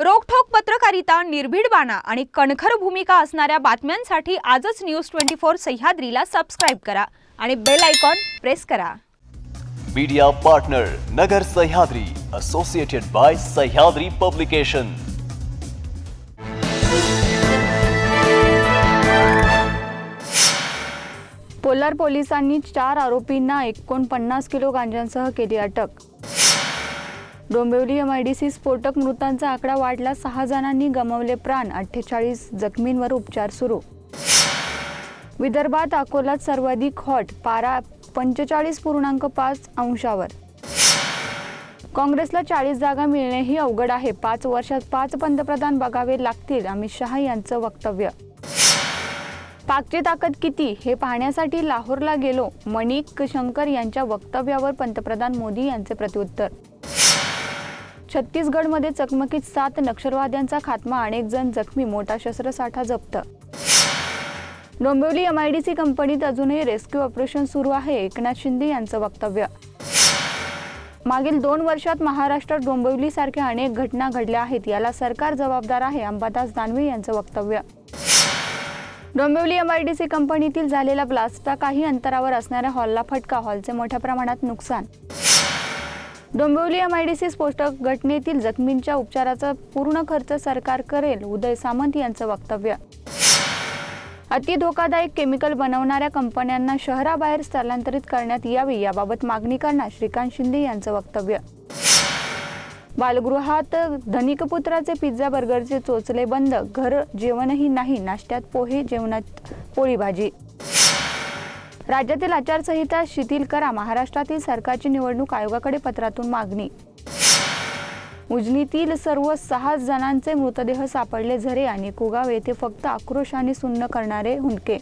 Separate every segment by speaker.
Speaker 1: रोखठोक पत्रकारिता निर्भीड बाणा आणि कणखर भूमिका असणाऱ्या बातम्यांसाठी आजच न्यूज ट्वेंटी फोर सह्याद्रीला सबस्क्राईब करा आणि बेल आयकॉन प्रेस करा.
Speaker 2: Media partner Nagar Sahyadri associated by Sahyadri publication
Speaker 3: polar पोलिसांनी चार आरोपींना एकोणपन्नास किलो गांजांसह केली अटक. Dombivli M I D C स्फोटक मृतांचा आकडा वाढला. सहा जणांनी गमावले प्राण. अठ्ठेचाळीस जखमींवर उपचार सुरू. विदर्भात अकोलात सर्वाधिक हॉट पारा पंचेचाळीस पूर्णांक पाच अंशावर. काँग्रेसला चाळीस जागा मिळणेही अवघड आहे. पाच वर्षात पाच पंतप्रधान बघावे लागतील अमित शहा यांचं वक्तव्य. पाकची ताकद किती? हे पाहण्यासाठी लाहोरला गेलो. मणिक शंकर यांच्या वक्तव्यावर पंतप्रधान मोदी यांचे प्रत्युत्तर. छत्तीसगडमध्ये चकमकीत सात नक्षलवाद्यांचा खात्मा अनेक जण जखमी मोठा शस्त्रसाठा जप्त. डोंबिवली एमआयडीसी कंपनीत अजूनही रेस्क्यू ऑपरेशन सुरू आहे एकनाथ शिंदे यांचं वक्तव्य. मागील दोन वर्षात महाराष्ट्रात डोंबिवलीसारख्या अनेक घटना घडल्या आहेत याला सरकार जबाबदार आहे अंबादास दानवे यांचं वक्तव्य. डोंबिवली एमआयडीसी कंपनीतील झालेला ब्लास्टचा काही अंतरावर असणाऱ्या हॉलला फटका हॉलचे मोठ्या प्रमाणात नुकसान. डोंबिवली एमआयडीसी स्फोटक घटनेतील जखमींच्या उपचाराचा पूर्ण खर्च सरकार करेल उदय सामंत यांचं वक्तव्य. अति धोकादायक केमिकल बनवणाऱ्या कंपन्यांना शहराबाहेर स्थलांतरित करण्यात यावी याबाबत मागणी करणार श्रीकांत शिंदे यांचं वक्तव्य. बालगृहात धनिक पुत्राचे पिझ्झा बर्गरचे चोचले बंद घर जेवणही नाही नाश्त्यात पोहे जेवणात पोळी भाजी राज्यातील आचारसंहिता शिथिल करा. महाराष्ट्रातील सरकारची निवडणूक आयोगाकडे पत्रातून मागणी. उजनीतील सर्व सहा जणांचे मृतदेह सापडले झरे आणि कुगाव येथे फक्त आक्रोश आणि सुन्न करणारे हुंडके.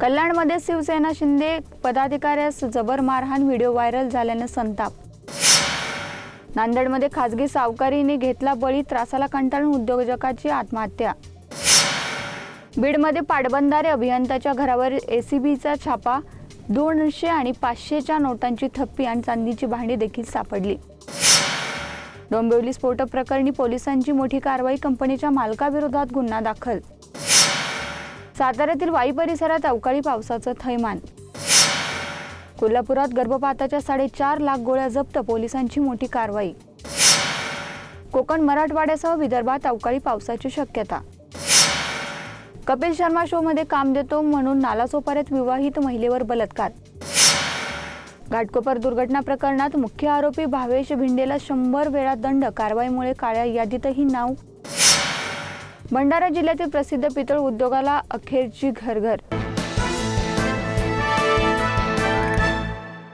Speaker 3: कल्याणमध्ये शिवसेना शिंदे पदाधिकाऱ्यास जबर मारहाण व्हिडिओ व्हायरल झाल्याने संताप. नांदेडमध्ये खासगी सावकारीने घेतला बळी त्रासाला कंटाळून उद्योजकाची आत्महत्या. बीडमध्ये पाटबंधारे अभियंताच्या घरावर एसीबीचा छापा दोनशे आणि पाचशेच्या नोटांची थप्पी आणि चांदीची भांडी देखील सापडली. डोंबिवली स्फोटक प्रकरणी पोलिसांची मोठी कारवाई कंपनीच्या मालकाविरोधात गुन्हा दाखल. साताऱ्यातील वाई परिसरात अवकाळी पावसाचं थैमान. कोल्हापुरात गर्भपाताच्या साडेचार लाख गोळ्या जप्त पोलिसांची मोठी कारवाई. कोकण मराठवाड्यासह विदर्भात अवकाळी पावसाची शक्यता. कपिल शर्मा शो मध्ये काम देतो म्हणून नालासोपाऱ्यात विवाहित महिलेवर बलात्कार. घाटकोपर दुर्घटना प्रकरणात मुख्य आरोपी भावेश भिंडेला शंभर वेळा दंड कारवाईमुळे काळ्या यादीतही नाव. भंडारा जिल्ह्यातील प्रसिद्ध पितळ उद्योगाला अखेरची घरघर.